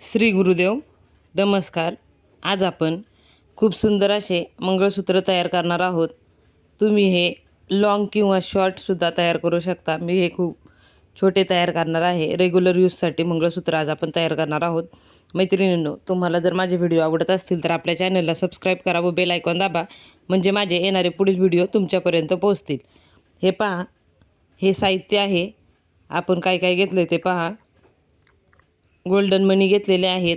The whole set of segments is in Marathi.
श्री गुरुदेव नमस्कार. आज आपण खूप सुंदर असे मंगळसूत्र तयार करणार आहोत. तुम्ही हे लॉंग किंवा शॉर्टसुद्धा तयार करू शकता. मी हे खूप छोटे तयार करणार आहे. रेग्युलर यूजसाठी मंगळसूत्र आज आपण तयार करणार आहोत. मैत्रिणींनो तुम्हाला जर माझे व्हिडिओ आवडत असतील तर आपल्या चॅनलला सबस्क्राईब करा व बेल आयकॉन दाबा. म्हणजे माझे येणारे पुढील व्हिडिओ तुमच्यापर्यंत पोहोचतील. हे पहा हे साहित्य आहे. आपण काय काय घेतलं ते पहा. गोल्डन मनी घेतलेले आहेत.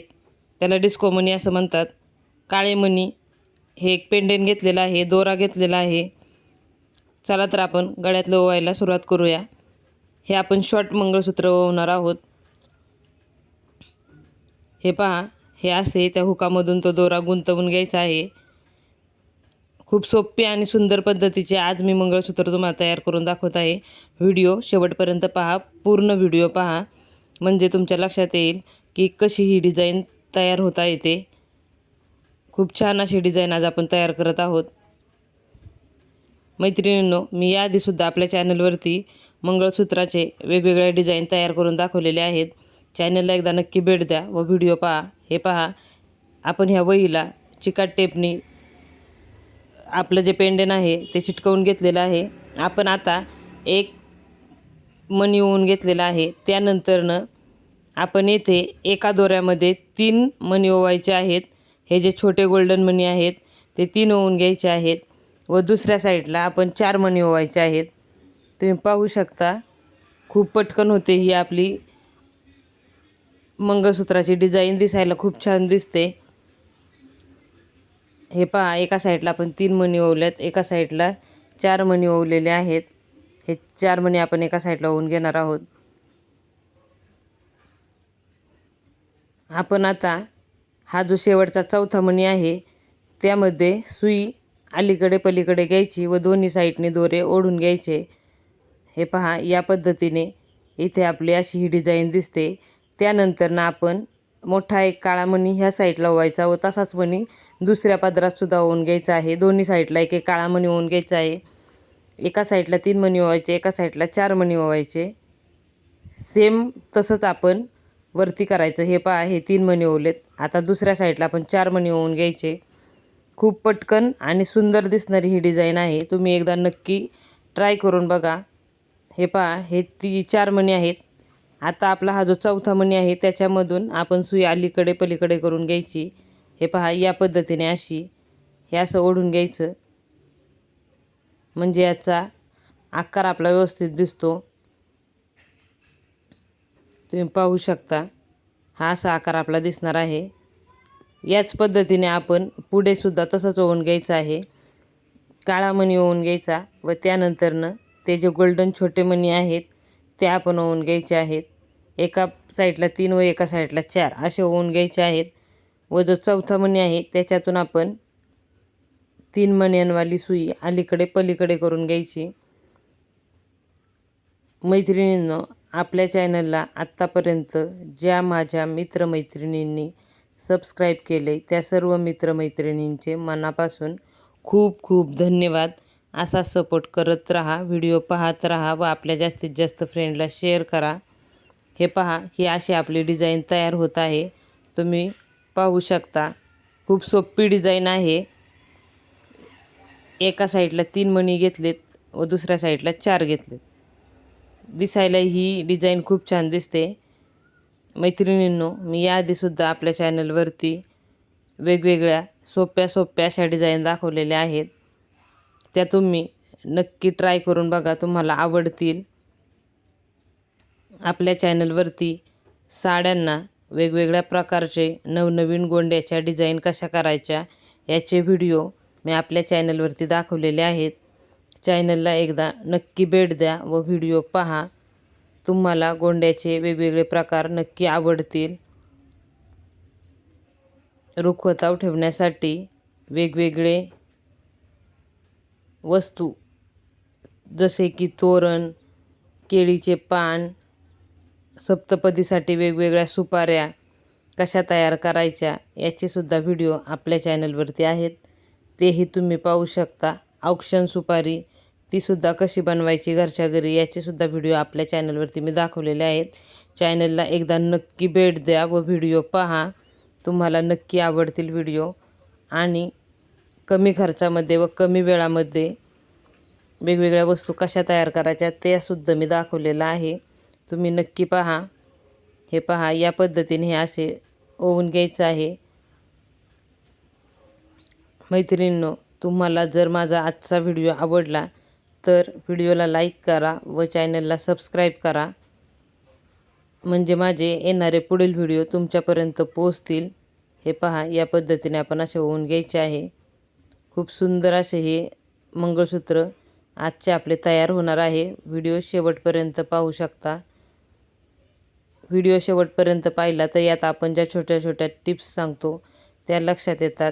त्याला डिस्को मनी असं म्हणतात. काळे मनी हे एक पेंडेंट घेतलेलं आहे दोरा घेतलेला आहे. चला तर आपण गळ्यातलं ओवायला सुरुवात करूया. हे आपण शॉर्ट मंगळसूत्र ओवणार आहोत. हे पहा हे असे त्या हुकामधून तो दोरा गुंतवून घ्यायचा आहे. खूप सोपे आणि सुंदर पद्धतीचे आज मी मंगळसूत्र तुम्हाला तयार करून दाखवत आहे. व्हिडिओ शेवटपर्यंत पहा पूर्ण व्हिडिओ पहा. म्हणजे तुमच्या लक्षात येईल की कशी ही डिझाईन तयार होता येते. खूप छान अशी डिझाईन आज आपण तयार करत आहोत. मैत्रिणींनो मी याआधीसुद्धा आपल्या चॅनलवरती मंगळसूत्राचे वेगवेगळ्या डिझाईन तयार करून दाखवलेले आहेत. चॅनलला एकदा नक्की भेट द्या व व्हिडिओ पहा. हे पहा. आपण ह्या वहीला चिकाट टेपनी आपलं जे पेंडेन आहे ते चिटकवून घेतलेलं आहे. आपण आता एक मणी ओवून घेतलेला आहे. त्यानंतरनं आपण येथे एका दोऱ्यामध्ये तीन मणी ओवायचे आहेत. हे जे छोटे गोल्डन मणी आहेत ते तीन ओवून घ्यायचे आहेत. व दुसऱ्या साईडला आपण चार मणी ओवायचे आहेत. तुम्ही पाहू शकता खूप पटकन होते ही आपली मंगळसूत्राची डिझाईन. दिसायला खूप छान दिसते. हे पहा एका साईडला आपण तीन मणी ओवल्यात एका साईडला चार मणी ओवलेले आहेत. हे चार मणी आपण एका साईडला होऊन घेणार आहोत. आपण आता हा जो शेवटचा चौथा मणी आहे त्यामध्ये सुई अलीकडे पलीकडे घ्यायची व दोन्ही साईडने दोरे ओढून घ्यायचे. हे पहा या पद्धतीने इथे आपली अशी ही डिझाईन दिसते. त्यानंतर ना आपण मोठा एक काळा मणी ह्या साईडला व्हायचा व तसाच मणी दुसऱ्या पदरातसुद्धा होऊन घ्यायचा आहे. दोन्ही साईडला एक एक काळा मणी ओवून घ्यायचा आहे. एका साईडला तीन मणी ओवायचे एका साईडला चार मणी ओवायचे. सेम तसंच आपण वरती करायचं. हे पहा हे तीन मणी ओवलेत. आता दुसऱ्या साईडला आपण चार मणी ओवून घ्यायचे. खूप पटकन आणि सुंदर दिसणारी ही डिझाईन आहे. तुम्ही एकदा नक्की ट्राय करून बघा. हे पहा हे ती चार मणी आहेत. आता आपला हा जो चौथा मणी आहे त्याच्यामधून आपण सुई अलीकडे पलीकडे करून घ्यायची. हे पहा या पद्धतीने अशी हे असं ओढून घ्यायचं. म्हणजे याचा आकार आपला व्यवस्थित दिसतो. तुम्ही पाहू शकता हा असा आकार आपला दिसणार आहे. याच पद्धतीने आपण पुढेसुद्धा तसंच ओवून घ्यायचं आहे. काळा मणी ओवून घ्यायचा व त्यानंतरनं ते जे गोल्डन छोटे मणी आहेत ते आपण ओवून घ्यायचे आहेत. एका साईडला तीन व एका साईडला चार असे ओवून घ्यायचे आहेत. व जो चौथा मणी आहे त्याच्यातून आपण तीन मण्यांवाली सुई अलीकडे पलीकडे करून घ्यायची. मैत्रिणींनो आपल्या चॅनलला आत्तापर्यंत ज्या माझ्या मित्रमैत्रिणींनी सबस्क्राईब केले त्या सर्व मित्रमैत्रिणींचे मनापासून खूप खूप धन्यवाद. असा सपोर्ट करत राहा व्हिडिओ पाहत राहा व आपल्या जास्तीत जास्त फ्रेंडला शेअर करा. हे पहा ही अशी आपली डिझाईन तयार होत आहे. तुम्ही पाहू शकता. खूप सोपी डिझाईन आहे. एका साईडला तीन मणी घेतलेत व दुसऱ्या साईडला चार घेतलेत. दिसायला ही डिझाईन खूप छान दिसते. मैत्रिणींनो मी याआधीसुद्धा आपल्या चॅनलवरती वेगवेगळ्या सोप्या सोप्या अशा डिझाईन दाखवलेल्या आहेत. त्या तुम्ही नक्की ट्राय करून बघा तुम्हाला आवडतील. आपल्या चॅनलवरती साड्यांना वेगवेगळ्या प्रकारचे नवनवीन गोंड्याच्या डिझाईन कशा करायच्या याचे व्हिडिओ मी आपल्या चॅनलवरती दाखवलेले आहेत. चॅनलला एकदा नक्की भेट द्या व व्हिडिओ पहा. तुम्हाला गोंड्याचे वेगवेगळे प्रकार नक्की आवडतील. रुखवताव ठेवण्यासाठी वेगवेगळे वस्तू जसे की तोरण केळीचे पान सप्तपदीसाठी वेगवेगळ्या सुपाऱ्या कशा तयार करायच्या याचेसुद्धा व्हिडिओ आपल्या चॅनलवरती आहेत. तेही तुम्ही पाहू शकता. औक्षण सुपारी तीसुद्धा कशी बनवायची घरच्या घरी याचेसुद्धा व्हिडिओ आपल्या चॅनलवरती मी दाखवलेले आहेत. चॅनलला एकदा नक्की भेट द्या व व्हिडिओ पहा. तुम्हाला नक्की आवडतील व्हिडिओ आणि कमी खर्चामध्ये व कमी वेळामध्ये वेगवेगळ्या वस्तू कशा तयार करायच्या त्यासुद्धा मी दाखवलेलं आहे. तुम्ही नक्की पहा. हे पहा या पद्धतीने हे असे ओवून घ्यायचं आहे. मैत्रिणींनो तुम्हाला जर माझा आजचा व्हिडिओ आवडला तर व्हिडिओला लाईक करा व चॅनलला सबस्क्राईब करा. म्हणजे माझे येणारे पुढील व्हिडिओ तुमच्यापर्यंत पोचतील हे पहा या पद्धतीने आपण असे होऊन घ्यायचे आहे. खूप सुंदर असे हे मंगळसूत्र आजचे आपले तयार होणार आहे. व्हिडिओ शेवटपर्यंत पाहू शकता. व्हिडिओ शेवटपर्यंत पाहिला तर यात आपण ज्या छोट्या छोट्या टिप्स सांगतो त्या लक्षात येतात.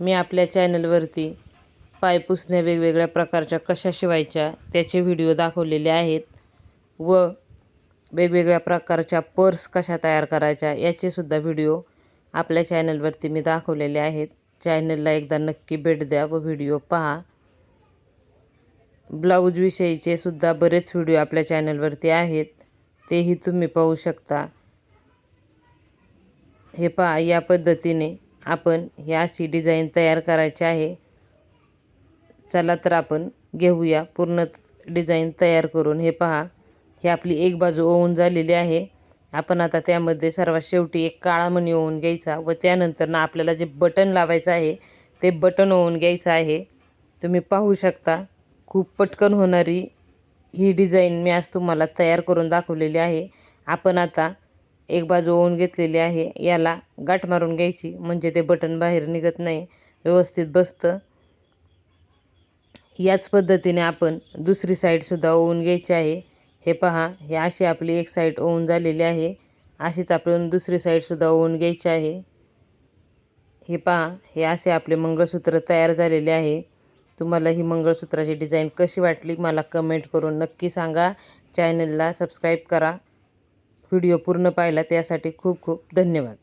मी आपल्या चॅनलवरती पायपुसण्या वेगवेगळ्या प्रकारच्या कशा शिवायच्या त्याचे व्हिडिओ दाखवलेले आहेत व वेगवेगळ्या प्रकारच्या पर्स कशा तयार करायच्या याचेसुद्धा व्हिडिओ आपल्या चॅनलवरती मी दाखवलेले आहेत. चॅनलला एकदा नक्की भेट द्या व व्हिडिओ पहा. ब्लाऊजविषयीचे सुद्धा बरेच व्हिडिओ आपल्या चॅनलवरती आहेत. तेही तुम्ही पाहू शकता. हे पहा या पद्धतीने आपण ही अशी डिझाईन तयार करायची आहे. चला तर आपण घेऊया पूर्ण डिझाईन तयार करून. हे पहा ही आपली एक बाजू ओवून झालेली आहे. आपण आता त्यामध्ये सर्वात शेवटी एक काळा मणी ओवून घ्यायचा व त्यानंतर ना आपल्याला जे बटन लावायचं आहे ते बटन ओवून घ्यायचं आहे. तुम्ही पाहू शकता खूप पटकन होणारी ही डिझाईन मी आज तुम्हाला तयार करून दाखवलेली आहे. आपण आता एक बाजू ओवून घेतलेली आहे. याला गाठ मारून घ्यायची म्हणजे ते बटन बाहेर निघत नाही व्यवस्थित बसतं. याच पद्धतीने आपण दुसरी साईडसुद्धा ओवून घ्यायची आहे. हे पहा हे अशी आपली एक साईड ओवून झालेली आहे. अशीच आपण दुसरी साईडसुद्धा ओवून घ्यायची आहे. हे पहा हे असे आपले मंगळसूत्र तयार झालेले आहे. तुम्हाला ही मंगळसूत्राची डिझाईन कशी वाटली मला कमेंट करून नक्की सांगा. चॅनलला सबस्क्राईब करा. व्हिडिओ पूर्ण पाहिला त्यासाठी खूप खूप धन्यवाद.